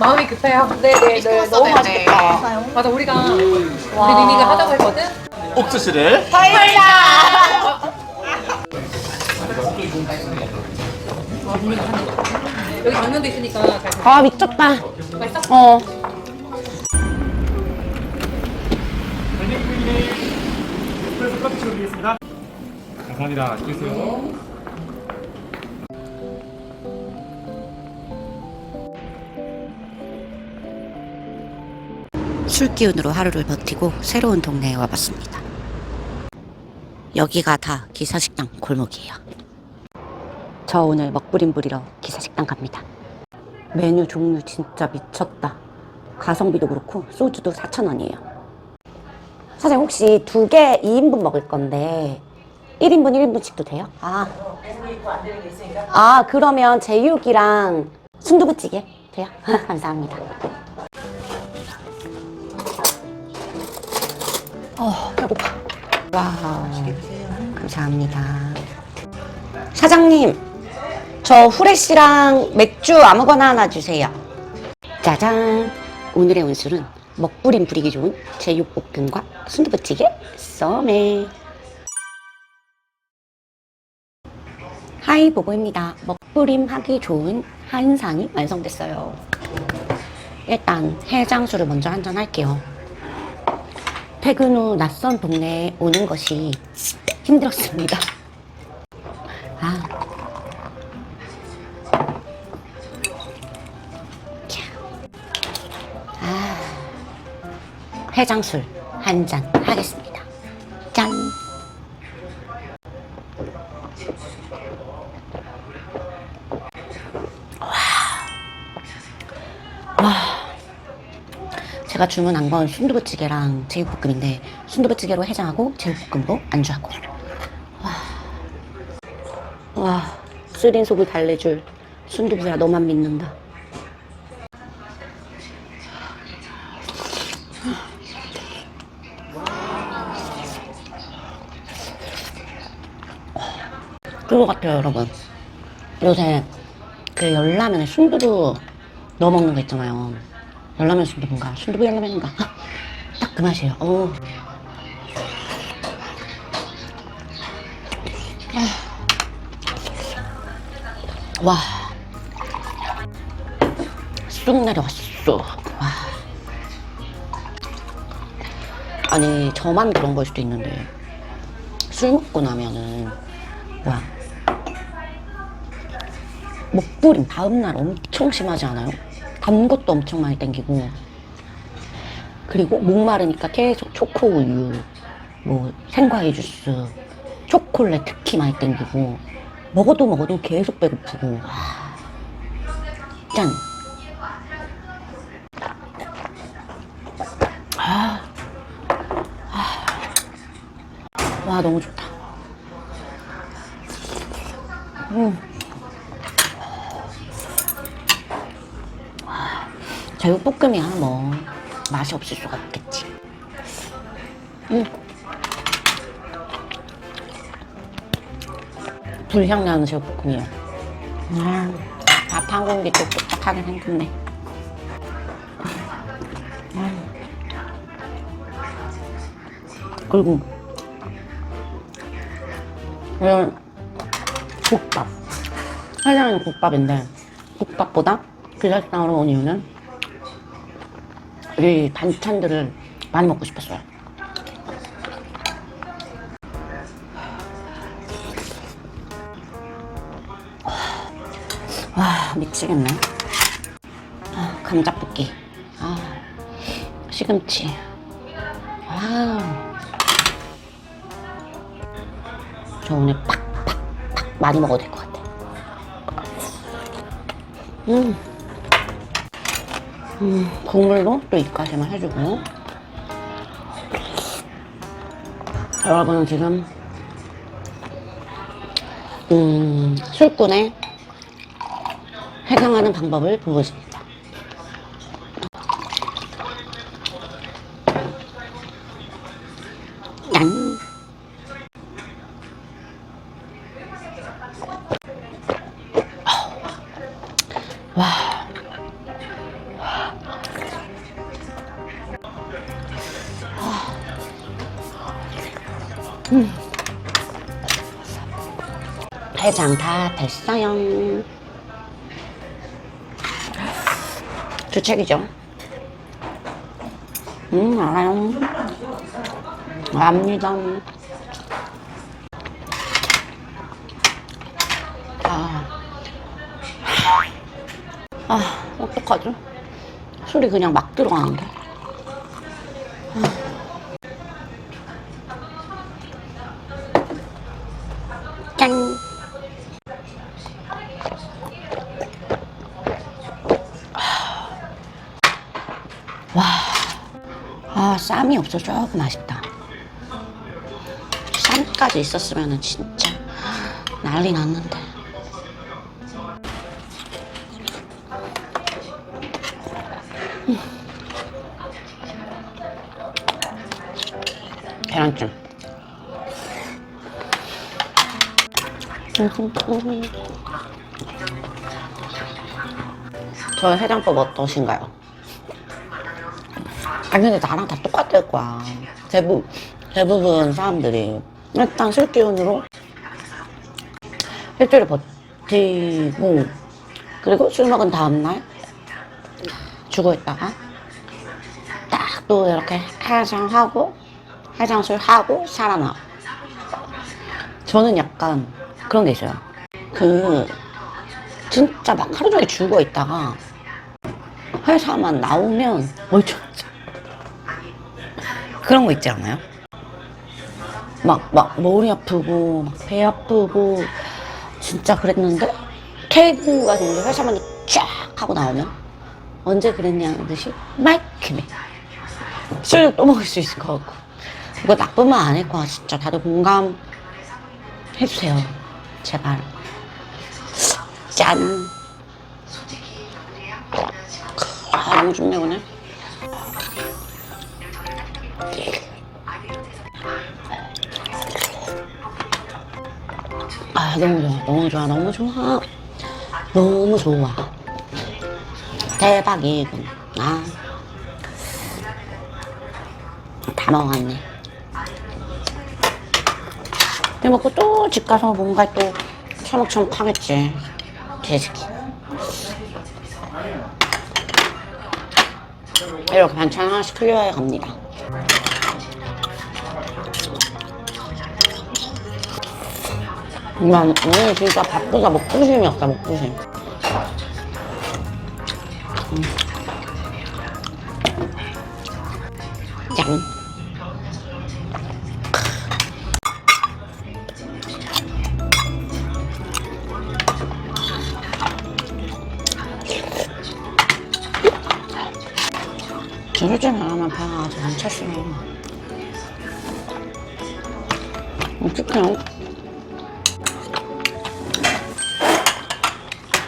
마음이 급해요. 네네네 너무 맛있겠다. 맞아 우리가 우리 리니가 하자고 했거든. 옥수수를 여기 당면도 있으니까 잘. 들- 아 미쳤다. 맛있어? 어. 드리겠습니다. 감사합니다. 드세요. 술 기운으로 하루를 버티고 새로운 동네에 와봤습니다. 여기가 다 기사식당 골목이에요. 저 오늘 먹부림 부리러 기사식당 갑니다. 메뉴 종류 진짜 미쳤다. 가성비도 그렇고 소주도 4,000원이에요. 사장님 혹시 두 개 2인분 먹을 건데 1인분 1인분씩도 돼요? 아. 아, 그러면 제육이랑 순두부찌개 돼요? 감사합니다. 어, 배고파. 와우. 감사합니다. 사장님, 저 후레쉬랑 맥주 아무거나 하나 주세요. 짜잔. 오늘의 온술은 먹부림 부리기 좋은 제육볶음과 순두부찌개 썸에. 하이 보고입니다. 먹부림 하기 좋은 한상이 완성됐어요. 일단 해장술을 먼저 한잔 할게요. 퇴근 후 낯선 동네에 오는 것이 힘들었습니다. 아. 캬. 아. 해장술 한 잔 하겠습니다. 제가 주문한 건 순두부찌개랑 제육볶음인데 순두부찌개로 해장하고 제육볶음도 안주하고. 와, 와 쓰린 속을 달래줄 순두부야. 너만 믿는다. 그거 같아요 여러분. 요새 그 열라면에 순두부 넣어 먹는 거 있잖아요 열라면 순두부인가 순두부 열라면인가 딱 그 맛이에요 오. 아. 와. 쑥 내려왔어. 와. 아니, 저만 그런 걸 수도 있는데, 술 먹고 나면은, 뭐야. 목부림 다음날 엄청 심하지 않아요? 단 것도 엄청 많이 땡기고, 그리고 목마르니까 계속 초코 우유, 뭐 생과일 주스, 초콜릿 특히 많이 땡기고 먹어도 먹어도 계속 배고프고 와. 짠. 아. 아. 와 너무 좋다. 음. 제육볶음이야 뭐 맛이 없을 수가 없겠지. 음. 불향 나는 제육볶음이요. 아, 밥한 공기 또 뚝딱하게 생겼네. 음. 그리고 이런 국밥. 해장은 국밥인데 국밥보다 기사식당으로 온 이유는 이 반찬들을 많이 먹고 싶었어요. 와 미치겠네. 아, 감자볶이. 아, 시금치. 와우. 저 오늘 팍 팍 팍 많이 먹어도 될 것 같아. 음. 음, 국물도 또 입가심을 해주고. 여러분은 지금, 음, 술꾼의 해당하는 방법을 보고 있습니다. 해장 다 됐어요. 주책이죠. 음, 알아요. 압니다. 아. 아, 어떡하죠? 술이 그냥 막 들어가는데. 짠! 와, 아, 쌈이 없어 조금 아쉽다. 쌈까지 있었으면 진짜 난리 났는데. 음. 계란찜. 저 해장법 어떠신가요? 아니 근데 나랑 다 똑같을 거야. 대부, 대부분 사람들이 일단 술 기운으로 일주일 버티고 그리고 술 먹은 다음날 죽어있다가 딱 또 이렇게 해장하고 해장술 하고 살아나. 저는 약간 그런 게 있어요. 그 진짜 막 하루 종일 죽어 있다가 회사만 나오면 어이죠 그런 거 있지 않아요? 막, 막 머리 아프고 막 배 아프고 진짜 그랬는데 퇴근가 되는데 회사만 쫙 하고 나오면 언제 그랬냐는 듯이 말끔해 술또 먹을 수 있을 것 같고. 이거 말 아닐 거야 진짜. 다들 공감 해주세요. 제발. 짠. 아, 너무 좋네 오늘 아 너무 좋아. 너무 좋아. 너무 좋아. 너무 좋아. 대박이군 아다 먹었네. 이거 먹고 또 집 가서 뭔가 또 처먹처먹 하겠지. 개새끼 이렇게 반찬 하나씩 클리어해 갑니다 난 오늘 진짜 바쁘다 먹부심이었다 먹부심. 음. 짠. 저럴 안 하면 배가 아직 안 찼어요. 어떡해요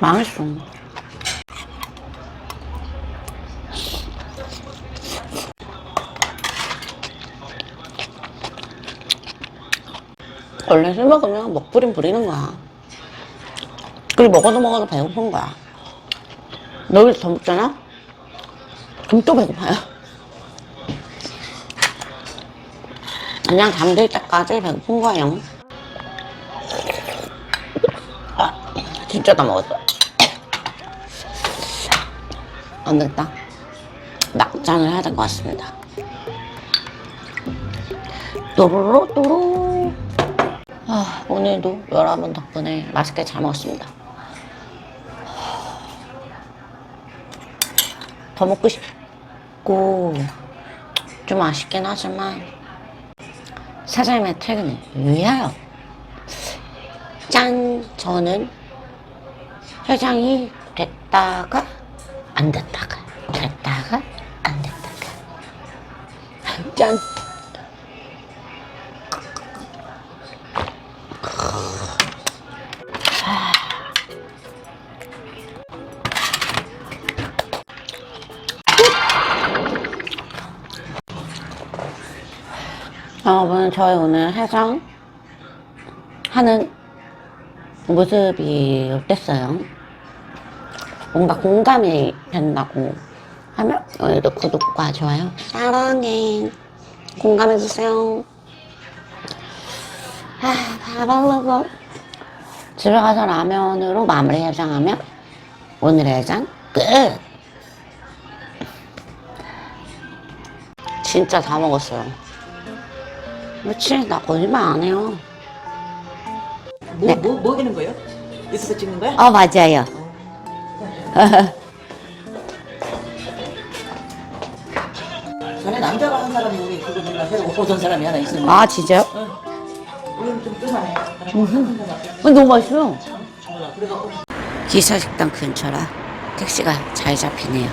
망했어. 원래 술 먹으면 먹부림 부리는 거야. 그리고 먹어도 먹어도 배고픈 거야. 너 여기서 더 먹잖아? 그럼 또 배고파요. 그냥 잠들 때까지 배고픈 거예요. 진짜 다 먹었어. 안 됐다. 해야 될것 같습니다. 또로로 또로. 아, 오늘도 여러분 덕분에 맛있게 잘 먹었습니다. 더 먹고 싶고 좀 아쉽긴 하지만 사장님의 퇴근을 위하여 짠! 저는 회장이 됐다가 안 됐다가 됐다가 안 됐다가 짠! 여러분 저희 오늘 해장 하는 모습이 어땠어요? 뭔가 공감이 된다고 하면 오늘도 구독과 좋아요 사랑해 공감해주세요 아, 밥 먹고 집에 가서 라면으로 마무리 해장하면 오늘의 해장 끝. 진짜 다 먹었어요. 그렇지, 나 거짓말 안 해요. 뭐, 뭐, 뭐 하는 거예요? 여기서 찍는 거야? 어, 맞아요. 전에 남자가 한 사람이 우리 그거 몰라. 새로 오던 사람이 하나 있었는데. 아, 진짜요? 우리는 좀 뜸하네. 어, 너무 맛있어요. 그래갖고 기사식당 근처라 택시가 잘 잡히네요.